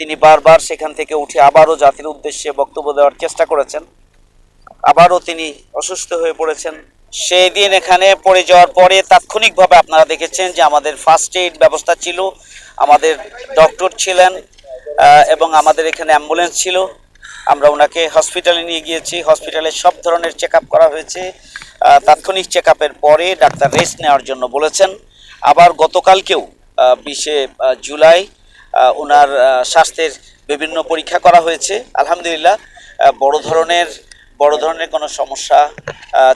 তিনি বারবার সেখান থেকে উঠে আবারও জাতির উদ্দেশ্যে বক্তব্য দেওয়ার চেষ্টা করেছেন। আবারও তিনি অসুস্থ হয়ে পড়েছেন। সেই দিন এখানে পড়ে যাওয়ার পরে তাৎক্ষণিকভাবে আপনারা দেখেছেন যে আমাদের ফার্স্ট এইড ব্যবস্থা ছিল, আমাদের ডক্টর ছিলেন এবং আমাদের এখানে অ্যাম্বুলেন্স ছিল। আমরা ওনাকে হসপিটালে নিয়ে গিয়েছি। হসপিটালে সব ধরনের চেক করা হয়েছে। তাৎক্ষণিক চেক পরে ডাক্তার রেস্ট নেওয়ার জন্য বলেছেন। আবার গতকালকেও বিশে জুলাই ওনার স্বাস্থ্যের বিভিন্ন পরীক্ষা করা হয়েছে। আলহামদুলিল্লাহ বড় ধরনের বড় ধরনের কোনো সমস্যা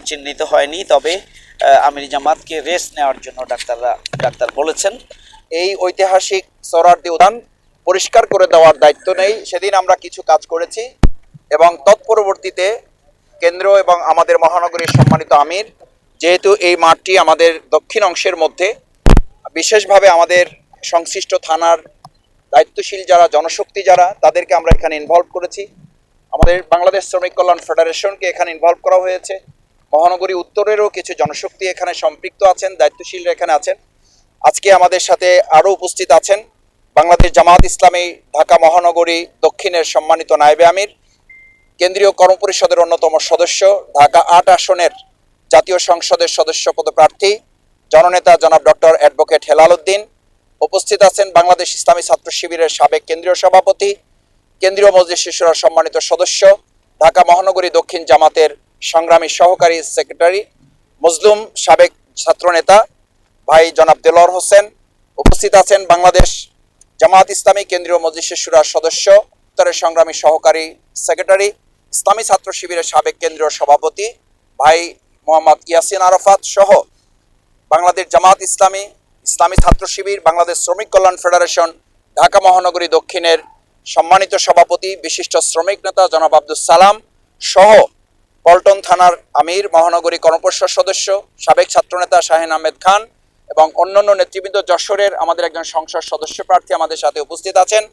চিহ্নিত হয়নি। তবে আমির জামাতকে রেস্ট নেওয়ার জন্য ডাক্তাররা, ডাক্তার বলেছেন। এই ঐতিহাসিক সরারদি উদ্যান পরিষ্কার করে দেওয়ার দায়িত্ব নেই। সেদিন আমরা কিছু কাজ করেছি এবং তৎপরবর্তীতে কেন্দ্র এবং আমাদের মহানগরীর সম্মানিত আমির, যেহেতু এই মাঠটি আমাদের দক্ষিণ অংশের মধ্যে, বিশেষভাবে আমাদের সংশ্লিষ্ট থানার দায়িত্বশীল যারা, জনশক্তি যারা, তাদেরকে আমরা এখানে ইনভলভ করেছি। আমাদের বাংলাদেশ শ্রমিক কল্যাণ ফেডারেশনকে এখানে ইনভলভ করা হয়েছে। মহানগরী উত্তরেরও কিছু জনশক্তি এখানে সম্পৃক্ত আছেন, দায়িত্বশীলরা এখানে আছেন। আজকে আমাদের সাথে আরও উপস্থিত আছেন বাংলাদেশ জামাত ইসলামী, ঢাকা মহানগরী, দক্ষিণের সম্মানিত নায়েবে আমির, কেন্দ্রীয় কর্মপরিষদের অন্যতম সদস্য, ঢাকা আট আসনের জাতীয় সংসদের সদস্য পদপ্রার্থী, জননেতা জনাব ডক্টর অ্যাডভোকেট হেলাল উদ্দিন উপস্থিত আছেন বাংলাদেশ ইসলামী ছাত্র শিবিরের সাবেক কেন্দ্রীয় সভাপতি, কেন্দ্রীয় মসজিদ শিশুরা সম্মানিত সদস্য, ঢাকা মহানগরী দক্ষিণ জামাতের সংগ্রামী সহকারী সেক্রেটারি মজলুম সাবেক ছাত্রনেতা ভাই জনাব দেলোয়ার হোসেন, উপস্থিত আছেন বাংলাদেশ জামাত ইসলামী কেন্দ্রীয় মসজিদ শিশুরার সদস্য, উত্তরের সংগ্রামী সহকারী সেক্রেটারি, ইসলামী ছাত্র শিবিরের সাবেক কেন্দ্রীয় সভাপতি ভাই মোহাম্মদ ইয়াসিন আরাফাত সহ বাংলাদেশ জামাত ইসলামী ইসলামী ছাত্র শিবির, বাংলাদেশ শ্রমিক কল্যাণ ফেডারেশন, ঢাকা মহানগরী দক্ষিণের সম্মানিত সভাপতি, বিশিষ্ট শ্রমিক নেতা জনাব আব্দুল সালাম সহ পল্টন থানার আমির, মহানগরী কর্মপরিষদ সদস্য, সাবেক ছাত্রনেতা শাহিন আহমেদ খান এবং অন্যান্য নেতৃবৃন্দ যশোরের আমাদের একজন সংসদ সদস্য প্রার্থী আমাদের সাথে উপস্থিত আছেন।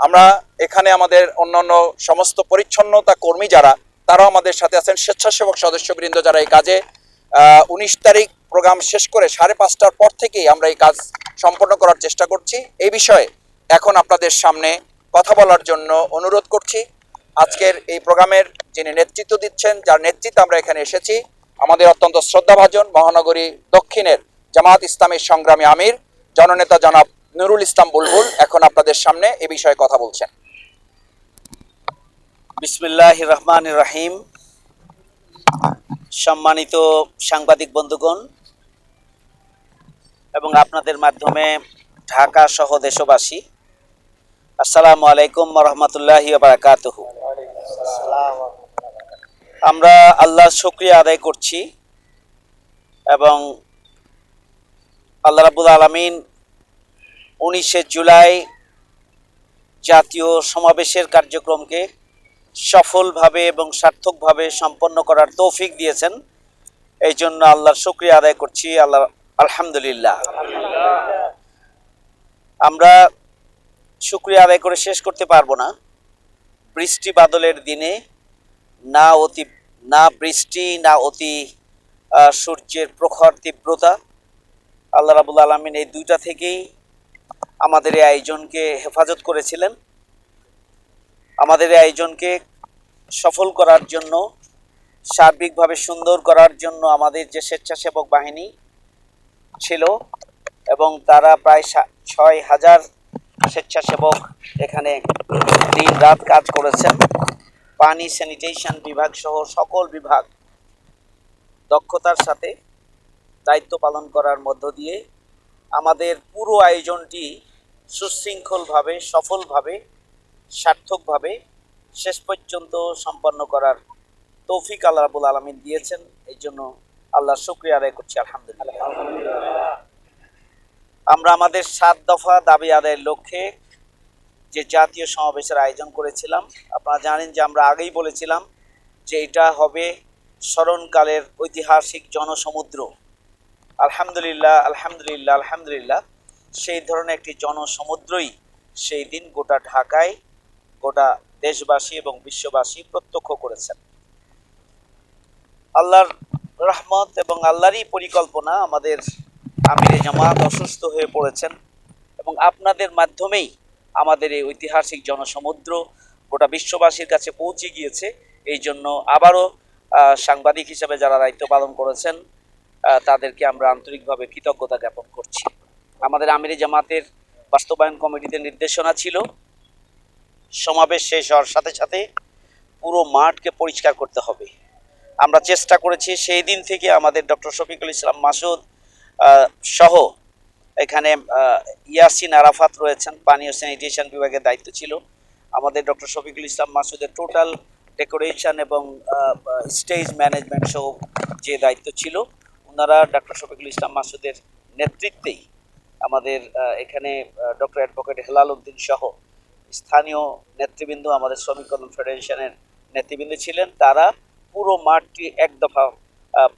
আমরা এখানে আমাদের অন্যান্য সমস্ত পরিচ্ছন্নতা কর্মী যারা, তারাও আমাদের সাথে আছেন। স্বেচ্ছাসেবক সদস্যবৃন্দ যারা এই কাজে উনিশ তারিখ প্রোগ্রাম শেষ করে সাড়ে পাঁচটার পর থেকেই আমরা এই কাজ সম্পন্ন করার চেষ্টা করছি। এই বিষয়ে এখন আপনাদের সামনে কথা বলার জন্য অনুরোধ করছি। আজকের এই প্রোগ্রামের যিনি নেতৃত্ব দিচ্ছেন, যার নেতৃত্বে আমরা এখানে এসেছি, আমাদের অত্যন্ত শ্রদ্ধাভাজন মহানগরী দক্ষিণের জামাত ইসলামের সংগ্রামী আমির, জননেতা জনাব নুরুল ইসলাম বুলবুল এখন আপনাদের সামনে এ বিষয়ে কথা বলছেন। বিসমিল্লাহ রহমান রাহিম। সম্মানিত সাংবাদিক বন্ধুগণ, এবং আপনাদের মাধ্যমে ঢাকা সহ দেশবাসী, আসসালামু আলাইকুম রহমতুল্লাহ বারাকাতুহু। আমরা আল্লাহর শুক্রিয়া আদায় করছি, এবং আল্লাহ রাবুল আলমিন উনিশে জুলাই জাতীয় সমাবেশের কার্যক্রমকে সফলভাবে এবং সার্থকভাবে সম্পন্ন করার তৌফিক দিয়েছেন। এই জন্য আল্লাহর শুক্রিয়া আদায় করছি। আল্লাহ, আলহামদুলিল্লাহ। আমরা শুক্রিয়া আদায় করে শেষ করতে পারব না। বৃষ্টি বাদলের দিনে না অতি, না বৃষ্টি, না অতি সূর্যের প্রখর তীব্রতা। আল্লাহ রাবুল আলমিন এই দুইটা থেকেই আমাদের এই আয়োজনকে হেফাজত করেছিলেন। আমাদের এই আয়োজনকে সফল করার জন্য, সার্বিকভাবে সুন্দর করার জন্য আমাদের যে স্বেচ্ছাসেবক বাহিনী ছিল এবং তারা প্রায় ছয় হাজার স্বেচ্ছাসেবক এখানে দিন রাত কাজ করেছেন। পানি, স্যানিটেশন বিভাগ সহ সকল বিভাগ দক্ষতার সাথে দায়িত্ব পালন করার মধ্য দিয়ে আমাদের পুরো আয়োজনটি সুশৃঙ্খলভাবে, সফলভাবে সার্থকভাবে শেষ পর্যন্ত সম্পন্ন করার তৌফিক আল্লাহ রাবুল আলমিন দিয়েছেন। এই জন্য আল্লাহ শুক্রিয়া আদায় করছি, আলহামদুলিল্লাহ। আমরা আমাদের সাত দফা দাবি আদায়ের লক্ষ্যে যে জাতীয় সমাবেশের আয়োজন করেছিলাম, আপনারা জানেন যে আমরা আগেই বলেছিলাম যে এটা হবে স্মরণকালের ঐতিহাসিক জনসমুদ্র। আলহামদুলিল্লাহ আলহামদুলিল্লাহ আলহামদুলিল্লাহ, সেই ধরনের একটি জনসমুদ্রই সেই দিন গোটা ঢাকায় গোটা দেশবাসী এবং বিশ্ববাসী প্রত্যক্ষ করেছেন। আল্লাহর রহমত এবং আল্লাহরই পরিকল্পনা আমাদের আমিরে জামাত অসুস্থ হয়ে পড়েছেন এবং আপনাদের মাধ্যমেই আমাদের এই ঐতিহাসিক জনসমুদ্র গোটা বিশ্ববাসীর কাছে পৌঁছে গিয়েছে। এই জন্য আবারও সাংবাদিক হিসেবে যারা দায়িত্ব পালন করেছেন তাদেরকে আমরা আন্তরিকভাবে কৃতজ্ঞতা জ্ঞাপন করছি। আমাদের আমিরি জামাতের বাস্তবায়ন কমিটিতে নির্দেশনা ছিল সমাবেশ শেষ হওয়ার সাথে সাথে পুরো মাঠকে পরিষ্কার করতে হবে। আমরা চেষ্টা করেছি সেই দিন থেকে আমাদের ডক্টর শফিকুল ইসলাম মাসুদ সহ এখানে ইয়াসিন আরাফাত রয়েছেন পানি ও স্যানিটেশন বিভাগের দায়িত্ব ছিল। আমাদের ডক্টর শফিকুল ইসলাম মাসুদের টোটাল ডেকোরেশন এবং স্টেজ ম্যানেজমেন্ট সহ যে দায়িত্ব ছিল, ওনারা ডক্টর শফিকুল ইসলাম মাসুদের নেতৃত্বেই আমাদের এখানে ডক্টর অ্যাডভোকেট হেলাল উদ্দিন সহ স্থানীয় নেতৃবৃন্দ, আমাদের শ্রমিক কল্যাণ ফেডারেশনের নেতৃবৃন্দ ছিলেন। তারা পুরো মাঠটি এক দফা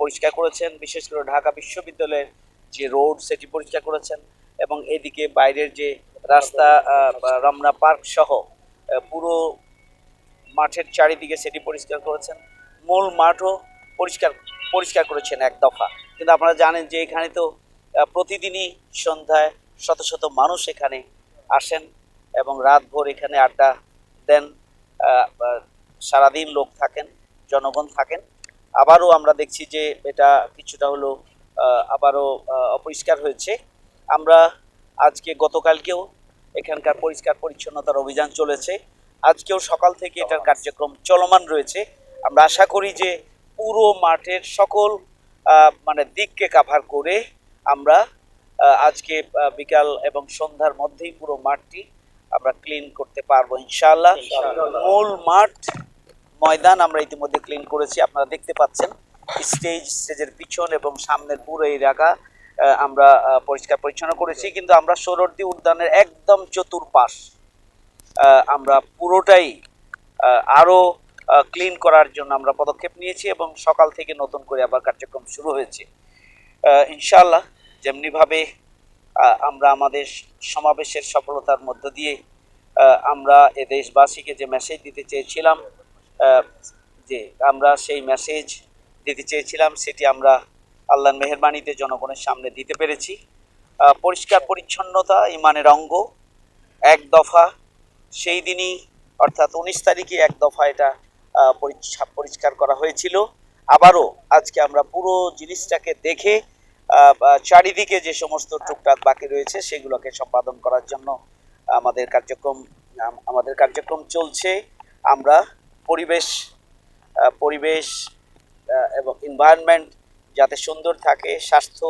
পরিষ্কার করেছেন। বিশেষ করে ঢাকা বিশ্ববিদ্যালয়ের যে রোড, সেটি পরিষ্কার করেছেন এবং এদিকে বাইরের যে রাস্তা রমনা পার্ক সহ পুরো মাঠের চারিদিকে সেটি পরিষ্কার করেছেন। মূল মাঠও পরিষ্কার পরিষ্কার করেছেন এক দফা। কিন্তু আপনারা জানেন যে এখানে তো প্রতিদিনই সন্ধ্যায় শত শত মানুষ এখানে আসেন। এবং রাতভর এখানে আড্ডা দেন সারাদিন লোক থাকেন জনগণ থাকেন। আবারও আমরা দেখছি যে এটা কিছুটা হলো আবারও অপরিষ্কার হয়েছে। আমরা আজকে গতকালকেও এখানকার পরিষ্কার পরিচ্ছন্নতার অভিযান চলেছে। আজকেও সকাল থেকে এটার কার্যক্রম চলমান রয়েছে। আমরা আশা করি যে পুরো মাঠের সকল মানে দিককে কাভার করে আমরা আজকে বিকাল এবং সন্ধ্যার মধ্যেই পুরো মাঠটি আমরা ক্লিন করতে পারব ইনশাল্লাহ মূল মাঠ ময়দান আমরা ইতিমধ্যে ক্লিন করেছি আপনারা দেখতে পাচ্ছেন। স্টেজ স্টেজের পিছন এবং সামনের পুরো এলাকা আহ, আমরা পরিষ্কার পরিচ্ছন্ন করেছি। কিন্তু আমরা সৌরর্দি উদ্যানের একদম চতুর্পাশ আমরা পুরোটাই আরও ক্লিন করার জন্য আমরা পদক্ষেপ নিয়েছি এবং সকাল থেকে নতুন করে আবার কার্যক্রম শুরু হয়েছে। ইনশাল্লাহ যেমনিভাবে আমরা আমাদের সমাবেশের সফলতার মধ্য দিয়ে আমরা এ দেশবাসীকে যে মেসেজ দিতে চেয়েছিলাম যে আমরা সেই মেসেজ দিতে চেয়েছিলাম, সেটি আমরা আল্লাহর মেহরবানিতে জনগণের সামনে দিতে পেরেছি। পরিষ্কার পরিচ্ছন্নতা, ইমানের অঙ্গ, এক দফা, সেই দিনই, অর্থাৎ উনিশ তারিখে এক দফা এটা পরিষ্কার করা হয়েছিল। আবারও আজকে আমরা পুরো জিনিসটাকে দেখে চারিদিকে যে সমস্ত টুকটাক বাকি রয়েছে, সেগুলোকে সম্পাদন করার জন্য আমাদের কার্যক্রম আমাদের কার্যক্রম চলছে। আমরা পরিবেশ পরিবেশ এবং এনভায়রনমেন্ট যাতে সুন্দর থাকে, স্বাস্থ্য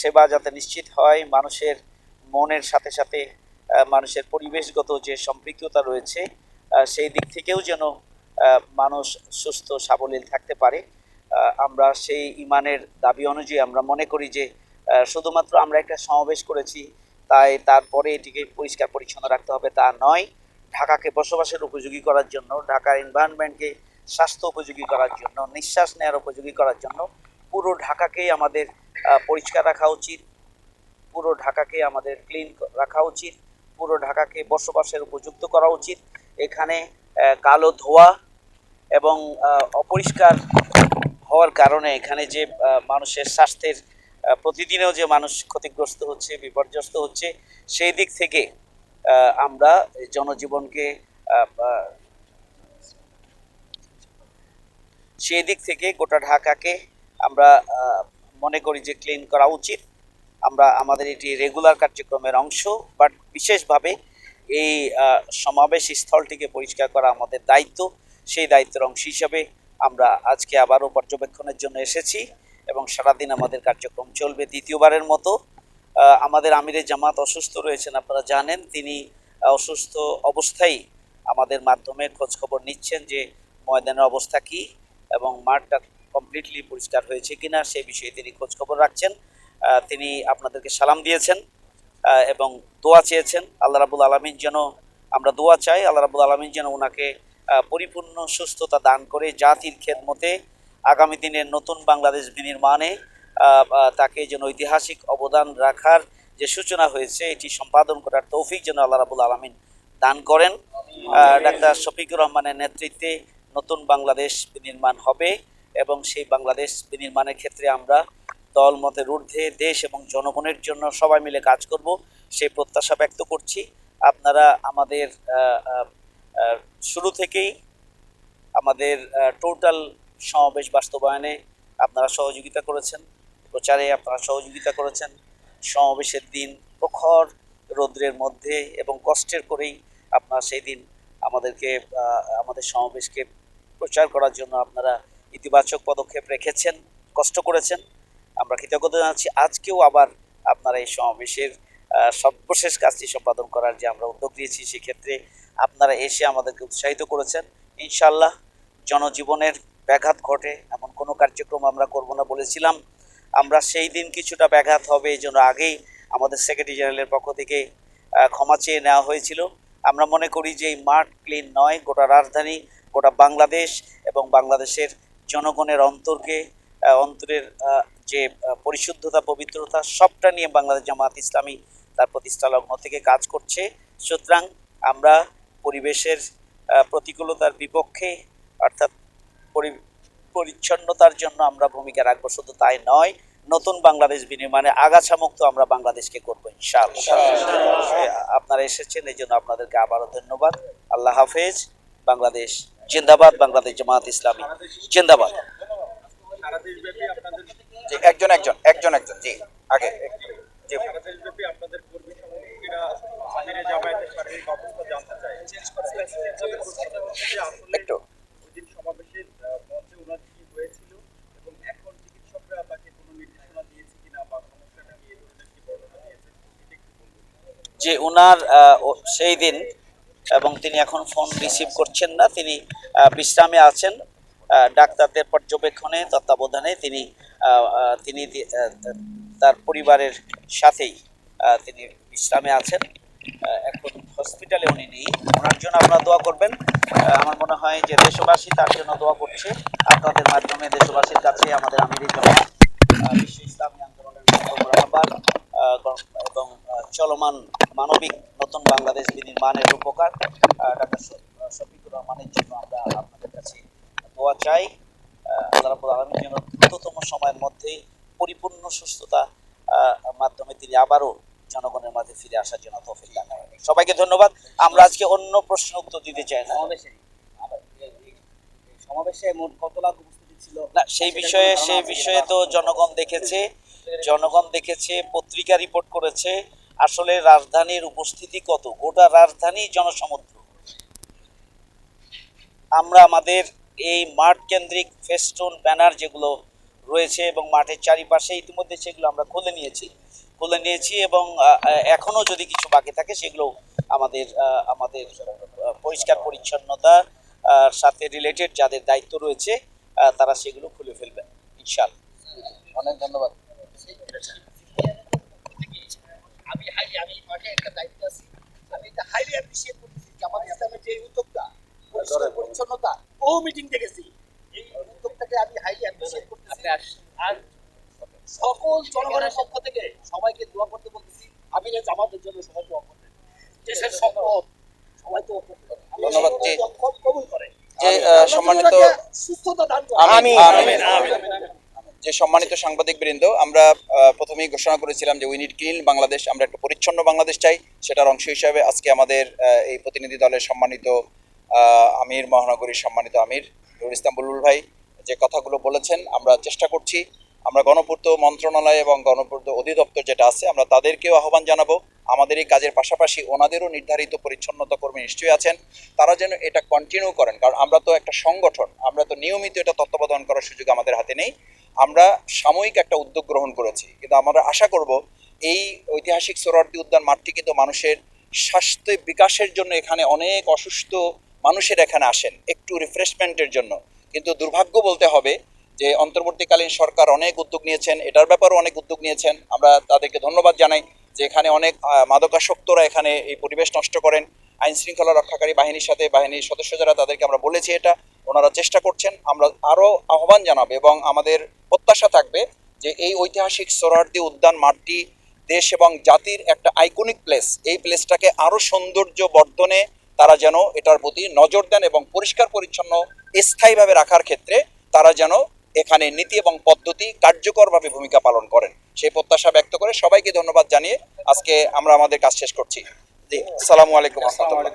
সেবা যাতে নিশ্চিত হয়, মানুষের মনের সাথে সাথে মানুষের পরিবেশগত যে সম্পৃক্ততা রয়েছে সেই দিক থেকেও যেন মানুষ সুস্থ সাবলীল থাকতে পারে। আমরা সেই ইমানের দাবি অনুযায়ী আমরা মনে করি যে শুধুমাত্র আমরা একটা সমাবেশ করেছি, তাই তারপরে এটিকে পরিষ্কার পরিচ্ছন্ন রাখতে হবে তা নয়। ঢাকাকে বসবাসের উপযোগী করার জন্য, ঢাকার এনভায়রনমেন্টকে স্বাস্থ্য উপযোগী করার জন্য, নিঃশ্বাস নেওয়ার উপযোগী করার জন্য পুরো ঢাকাকেই আমাদের পরিষ্কার রাখা উচিত। পুরো ঢাকাকে আমাদের ক্লিন রাখা উচিত। পুরো ঢাকাকে বসবাসের উপযুক্ত করা উচিত। এখানে কালো ধোয়া এবং অপরিষ্কার হওয়ার কারণে এখানে যে মানুষের স্বাস্থ্যের প্রতিদিনেও যে মানুষ ক্ষতিগ্রস্ত হচ্ছে, বিপর্যস্ত হচ্ছে, সেই দিক থেকে আমরা জনজীবনকে সেই দিক থেকে গোটা ঢাকাকে আমরা মনে করি যে ক্লিন করা উচিত। আমরা আমাদের এটি রেগুলার কার্যক্রমের অংশ বাট বিশেষভাবে এই সমাবেশ স্থলটিকে পরিষ্কার করা আমাদের দায়িত্ব। সেই দায়িত্বের অংশ হিসাবে আমরা আজকে আবারও পর্যবেক্ষণের জন্য এসেছি এবং সারাদিন আমাদের কার্যক্রম চলবে দ্বিতীয়বারের মতো। আমাদের আমিরের জামাত অসুস্থ রয়েছেন, আপনারা জানেন। তিনি অসুস্থ অবস্থায় আমাদের মাধ্যমে খোঁজ খবর নিচ্ছেন যে ময়দানের অবস্থা কী এবং মাঠটা কমপ্লিটলি পরিষ্কার হয়েছে কিনা সেই বিষয়ে তিনি খোঁজ খবর রাখছেন তিনি আপনাদেরকে সালাম দিয়েছেন এবং দোয়া চেয়েছেন। আল্লাহ রাবুল আলমিন যেন, আমরা দোয়া চাই, আল্লাহ রাবুল আলমিন যেন ওনাকে পরিপূর্ণ সুস্থতা দান করে জাতির খেদমতে আগামী দিনের নতুন বাংলাদেশ বিনির্মাণে তাকে যেন ঐতিহাসিক অবদান রাখার যে সূচনা হয়েছে, এটি সম্পাদন করার তৌফিক যেন আল্লাহ রাবুল আলমিন দান করেন। ডাক্তার শফিকুর রহমানের নেতৃত্বে নতুন বাংলাদেশ বিনির্মাণ হবে এবং সেই বাংলাদেশ বিনির্মাণের ক্ষেত্রে আমরা দল মতের ঊর্ধ্বে দেশ এবং জনগণের জন্য সবাই মিলে কাজ করব, সেই প্রত্যাশা ব্যক্ত করছি। আপনারা আমাদের শুরু থেকেই আমাদের টোটাল সমাবেশ বাস্তবায়নে আপনারা সহযোগিতা করেছেন, প্রচারে আপনারা সহযোগিতা করেছেন। সমাবেশের দিন প্রখর রৌদ্রের মধ্যে এবং কষ্টের করেই আপনারা সেই দিন আমাদেরকে আমাদের সমাবেশকে প্রচার করার জন্য আপনারা ইতিবাচক পদক্ষেপ রেখেছেন, কষ্ট করেছেন। আমরা কৃতজ্ঞতা জানাচ্ছি। আজকেও আবার আপনারা এই সমাবেশের সর্বশেষ কাজটি সম্পাদন করার যে আমরা উদ্যোগ নিয়েছি, সেক্ষেত্রে আপনারা এসে আমাদেরকে উৎসাহিত করেছেন। ইনশাল্লাহ জনজীবনের ব্যাঘাত ঘটে, এমন কোনো কার্যক্রম আমরা করব না বলেছিলাম। আমরা সেই দিন কিছুটা ব্যাঘাত হবে, এই জন্য আগেই আমাদের সেক্রেটারি জেনারেলের পক্ষ থেকে ক্ষমা চেয়ে নেওয়া হয়েছিল। আমরা মনে করি যে এই মাঠ ক্লিন নয়, গোটা রাজধানী, গোটা বাংলাদেশ এবং বাংলাদেশের জনগণের অন্তরকে অন্তরের যে পরিশুদ্ধতা, পবিত্রতা, সবটা নিয়ে বাংলাদেশ জামাত ইসলামী তার প্রতিষ্ঠা লগ্ন থেকে কাজ করছে। সুতরাং আমরা পরিবেশের প্রতিকূলতার বিপক্ষে অর্থাৎ পরি- পরিচ্ছন্নতার জন্য আমরা ভূমিকা রাখব। শুধু তাই নয় নতুন বাংলাদেশ বিনির্মাণে আগাছা মুক্ত আমরা বাংলাদেশকে করব ইনশাআল্লাহ। আপনারা এসেছেন এই জন্য আপনাদেরকে আবারও ধন্যবাদ। আল্লাহ হাফেজ। বাংলাদেশ জিন্দাবাদ বাংলাদেশ জামাত ইসলামী জিন্দাবাদ। একজন একজন একজন একজন জি আগে। জি একটু যে ওনার সেই দিন এবং তিনি এখন ফোন রিসিভ করছেন না তিনি বিশ্রামে আছেন ডাক্তারদের পর্যবেক্ষণে তত্ত্বাবধানে তিনি তিনি তার পরিবারের সাথেই। তিনি বিশ্রামে আছেন। এখন হসপিটালে উনি নেই। ওনার জন্য আপনারা দোয়া করবেন। আমার মনে হয় যে দেশবাসী তার জন্য দোয়া করছে। আপনাদের মাধ্যমে দেশবাসীর কাছে আমাদের আমিরি আহ, বিশ্ব ইসলামী আন্দোলনের এবং চলমান মানবিক নতুন বাংলাদেশ বিনির্মাণের উপকার ডাক্তার শফিকুর রহমানের জন্য আমরা আপনাদের কাছে দোয়া চাই। আল্লাহ আলামিন যেন দ্রুততম সময়ের মধ্যে পরিপূর্ণ সুস্থতা মাধ্যমে তিনি আবারও জনগণের মাঝে ফিরে আসার জন্য তৌফিক দান করেন। সবাইকে ধন্যবাদ। আমরা আজকে অন্য প্রশ্ন উত্তর দিতে চাই না। সমাবেশে মোট কত লাখ উপস্থিতি ছিল? না সেই বিষয়ে সেই বিষয়ে তো জনগণ দেখেছে। জনগণ দেখেছে পত্রিকা রিপোর্ট করেছে। আসলে রাজধানীর উপস্থিতি কত? গোটা রাজধানী জনসমুদ্র। আমরা আমাদের এই মাঠ কেন্দ্রিক ফেস্টুন ব্যানার যেগুলো রয়েছে এবং মাঠের চারিপাশে ইতিমধ্যে সেগুলো আমরা খুলে নিয়েছি। খুলে নিয়েছি এবং এখনও যদি কিছু বাকি থাকে সেগুলো আমাদের আমাদের পরিষ্কার পরিচ্ছন্নতা সাথে রিলেটেড যাদের দায়িত্ব রয়েছে তারা সেগুলো খুলে ফেলবেন ইনশাল অনেক ধন্যবাদ। আমি হাইলি আমি মাঠে একটা দায়িত্ব আছি। আমি এটা হাইলি অ্যাপ্রিসিয়েট করতেছি জামাত ইসলামের যে উদ্যোগটা পরিষ্কার পরিচ্ছন্নতা ও মিটিং দেখেছি। এই উদ্যোগটাকে আমি হাইলি অ্যাপ্রিসিয়েট করতেছি। আর সকল জনগণের পক্ষ থেকে সবাইকে দোয়া করতে বলতেছি আমি যে জামাতের জন্য সবাই দোয়া করবেন দেশের সম্পদ সবাই দোয়া করতে ধন্যবাদ, জি। কবুল করে। যে সম্মানিত সুস্থতা দান আমিন, আমিন, আমিন। যে সম্মানিত সাংবাদিক বৃন্দ আমরা প্রথমেই ঘোষণা করেছিলাম যে উইনিট ক্লিন বাংলাদেশ আমরা একটা পরিচ্ছন্ন বাংলাদেশ চাই। সেটার অংশ হিসাবে আজকে আমাদের এই প্রতিনিধি দলের সম্মানিত আহ, আমির মহানগরীর সম্মানিত আমির নুরুল ইসলাম বুলবুল ভাই যে কথাগুলো বলেছেন আমরা চেষ্টা করছি। আমরা গণপূর্ত মন্ত্রণালয় এবং গণপূর্ত অধিদপ্তর যেটা আছে, আমরা তাদেরকেও আহ্বান জানাব। আমাদের এই কাজের পাশাপাশি ওনাদেরও নির্ধারিত পরিচ্ছন্নতা কর্মী নিশ্চয়ই আছেন। তারা যেন এটা কন্টিনিউ করেন, কারণ আমরা তো একটা সংগঠন, আমরা তো নিয়মিত এটা তত্ত্বাবধান করার সুযোগ আমাদের হাতে নেই। আমরা সাময়িক একটা উদ্যোগ গ্রহণ করেছি। কিন্তু আমরা আশা করব এই ঐতিহাসিক সোহরাওয়ার্দী উদ্যান মাঠটি কিন্তু মানুষের স্বাস্থ্য বিকাশের জন্য এখানে অনেক অসুস্থ মানুষের এখানে আসেন, একটু রিফ্রেশমেন্টের জন্য। কিন্তু দুর্ভাগ্য বলতে হবে যে অন্তর্বর্তীকালীন সরকার অনেক উদ্যোগ নিয়েছেন, এটার ব্যাপারেও অনেক উদ্যোগ নিয়েছেন। আমরা তাদেরকে ধন্যবাদ জানাই যে এখানে অনেক মাদকাসক্তরা এখানে এই পরিবেশ নষ্ট করেন। আইন শৃঙ্খলা রক্ষাকারী বাহিনীর সাথে, বাহিনীর সদস্য যারা, তাদেরকে আমরা বলেছি এটা। ওনারা চেষ্টা করছেন, আমরা আরও আহ্বান জানাব এবং আমাদের প্রত্যাশা থাকবে যে এই ঐতিহাসিক সোহরাওয়ার্দী উদ্যান মাঠটি দেশ এবং জাতির একটা আইকনিক প্লেস। এই প্লেসটাকে আরও সৌন্দর্য বর্ধনে তারা যেন এটার প্রতি নজর দেন এবং পরিষ্কার পরিচ্ছন্ন স্থায়ীভাবে রাখার ক্ষেত্রে তারা যেন এখানে নীতি এবং পদ্ধতি কার্যকরভাবে ভূমিকা পালন করেন। সেই প্রত্যাশা ব্যক্ত করে সবাইকে ধন্যবাদ জানিয়ে আজকে আমরা আমাদের কাজ শেষ করছি। জি সালামু আলাইকুম রহমতুল্লাহ।